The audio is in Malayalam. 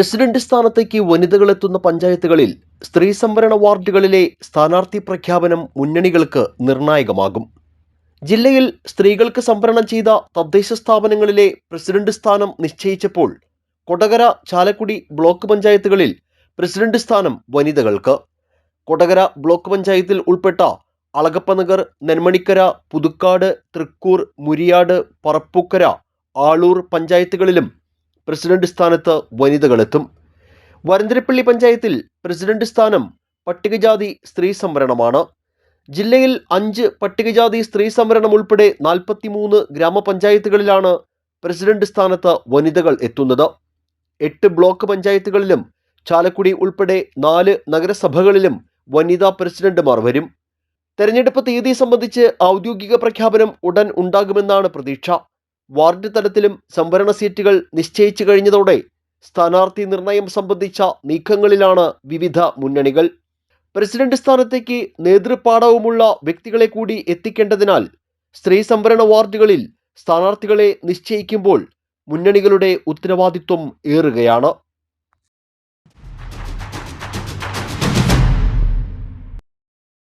പ്രസിഡന്റ് സ്ഥാനത്തേക്ക് വനിതകളെത്തുന്ന പഞ്ചായത്തുകളിൽ സ്ത്രീ സംവരണ വാർഡുകളിലെ സ്ഥാനാർത്ഥി പ്രഖ്യാപനം മുന്നണികൾക്ക് നിർണായകമാകും. ജില്ലയിൽ സ്ത്രീകൾക്ക് സംവരണം ചെയ്ത തദ്ദേശ സ്ഥാപനങ്ങളിലെ പ്രസിഡന്റ് സ്ഥാനം നിശ്ചയിച്ചപ്പോൾ കൊടകര ചാലക്കുടി ബ്ലോക്ക് പഞ്ചായത്തുകളിൽ പ്രസിഡന്റ് സ്ഥാനം വനിതകൾക്ക്. കൊടകര ബ്ലോക്ക് പഞ്ചായത്തിൽ ഉൾപ്പെട്ട അളകപ്പനഗർ നെന്മണിക്കര പുതുക്കാട് തൃക്കൂർ മുരിയാട് പറപ്പൂക്കര ആളൂർ പഞ്ചായത്തുകളിലും പ്രസിഡന്റ് സ്ഥാനത്ത് വനിതകളെത്തും. വരന്തരപ്പള്ളി പഞ്ചായത്തിൽ പ്രസിഡന്റ് സ്ഥാനം പട്ടികജാതി സ്ത്രീ സംവരണമാണ്. ജില്ലയിൽ അഞ്ച് പട്ടികജാതി സ്ത്രീ സംവരണം ഉൾപ്പെടെ നാൽപ്പത്തിമൂന്ന് ഗ്രാമപഞ്ചായത്തുകളിലാണ് പ്രസിഡന്റ് സ്ഥാനത്ത് വനിതകൾ എത്തുന്നത്. എട്ട് ബ്ലോക്ക് പഞ്ചായത്തുകളിലും ചാലക്കുടി ഉൾപ്പെടെ നാല് നഗരസഭകളിലും വനിതാ പ്രസിഡന്റുമാർ വരും. തെരഞ്ഞെടുപ്പ് തീയതി സംബന്ധിച്ച് ഔദ്യോഗിക പ്രഖ്യാപനം ഉടൻ ഉണ്ടാകുമെന്നാണ് പ്രതീക്ഷ. വാർഡ് തലത്തിലും സംവരണ സീറ്റുകൾ നിശ്ചയിച്ചു കഴിഞ്ഞതോടെ സ്ഥാനാർത്ഥി നിർണയം സംബന്ധിച്ച നീക്കങ്ങളിലാണ് വിവിധ മുന്നണികൾ. പ്രസിഡന്റ് സ്ഥാനത്തേക്ക് നേതൃപാടവമുള്ള വ്യക്തികളെ കൂടി എത്തിക്കേണ്ടതിനാൽ സ്ത്രീ സംവരണ വാർഡുകളിൽ സ്ഥാനാർത്ഥികളെ നിശ്ചയിക്കുമ്പോൾ മുന്നണികളുടെ ഉത്തരവാദിത്വം ഏറുകയാണ്.